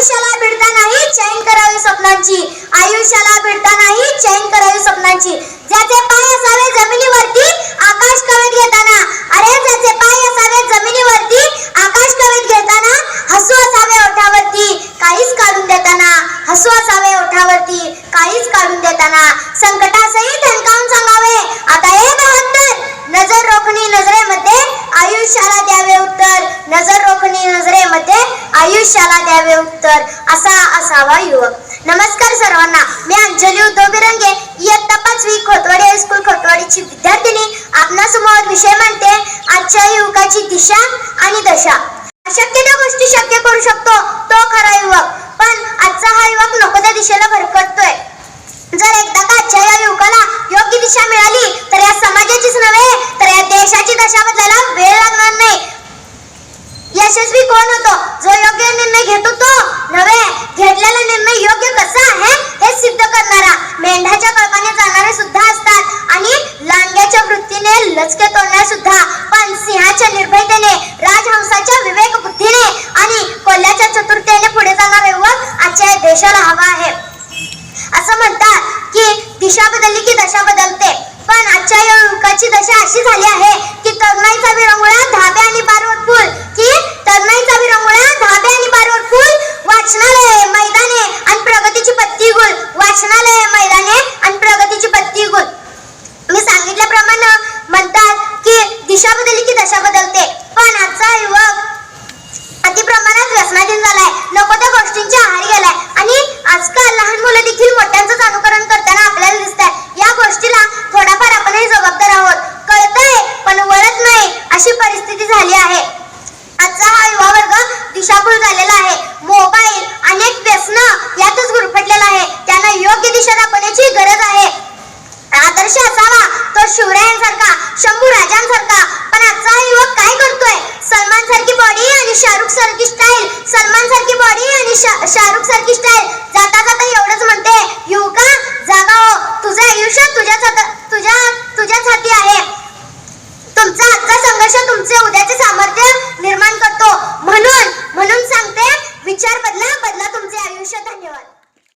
आयुष्याला भिडता नाही चैन करावी स्वप्नांची. आयुष्याला भिडता नाही चैन करावी स्वप्नांची. ज्याचे पाय असावे जमिनीवरती आकाश कवेत घेताना. अरे ज्याचे पाय असावे जमिनीवरती आकाश कवेत घेताना हसू असावे ओठावरती काहीच काढून देताना. हसू असावे ओठावरती काहीच काढून देताना. संकटासही धनकावून सांगा रोखणी नजरेमध्ये आयुष्याला द्यावे उत्तर. नजर रोखणी नजरेमध्ये आयुष्याला द्यावे उत्तर. असा असावा युवक. नमस्कार सर्वांना. मी अंजली उद्धव बिरंगे. इयत्ता पाचवी खोतवाडी हायस्कूल खोतवाडीची विद्यार्थिनी. आपणासमोर विषय म्हणते आजच्या युवकाची दिशा आणि दशा. अशक्य त्या गोष्टी शक्य करू शकतो. तो खरा युवक. पण आजचा हा युवक नको त्या दिशेला भरकटतोय जर एकदा का आजच्या या युवकाला योग्य दिशा मिळाली तर या समाजाचीच नव्हे तर या देशाची दशा बदलायला वेळ लागणार नाही. यशस्वी कोण होतो? जो योग्य निर्णय घेतो तो नव्हे. घेतलेला निर्णय योग्य कसा आहे हे सिद्ध करणारा. मेंढ्याच्या कळपाने जाणारे सुद्धा असतात आणि लांडग्याच्या वृत्तीने लचके तोडणारे सुद्धा. पण सिंहाच्या निर्भयतेने राजहंसाच्या विवेक बुद्धीने आणि कोल्ह्याच्या चतुरतेने पुढे जाणारा युवक आजच्या देशाला हवा आहे. असं म्हणतात की दिशा बदलली की दशा बदलते. पण आजच्या या युवकाची दशा अशी झाली आहे की तरुणाईचा विरंगुळा धाबे दिशाभूल झालेला आहे. मोबाईल अनेक व्यसन यातच गुरफटलेला आहे. त्यांना योग्य दिशा दाखवण्याची गरज आहे. आदर्श असावा तो शिवरायांसारखा शंभू राजांसारखा पण आजचा युवक काय करतोय? सलमान सारखी बॉडी आणि शाहरुख सारखी स्टाईल सलमान सारखी बॉडी आणि शाहरुख सारखी स्टाईल जाता जाता एवढंच म्हणते युवका जागा हो. तुझं आयुष्य तुझ्याच तुझ्या तुझ्याच हाती आहे. तुमचा आजचा संघर्ष तुमचे उद्याचे सामर्थ्य निर्माण करतो.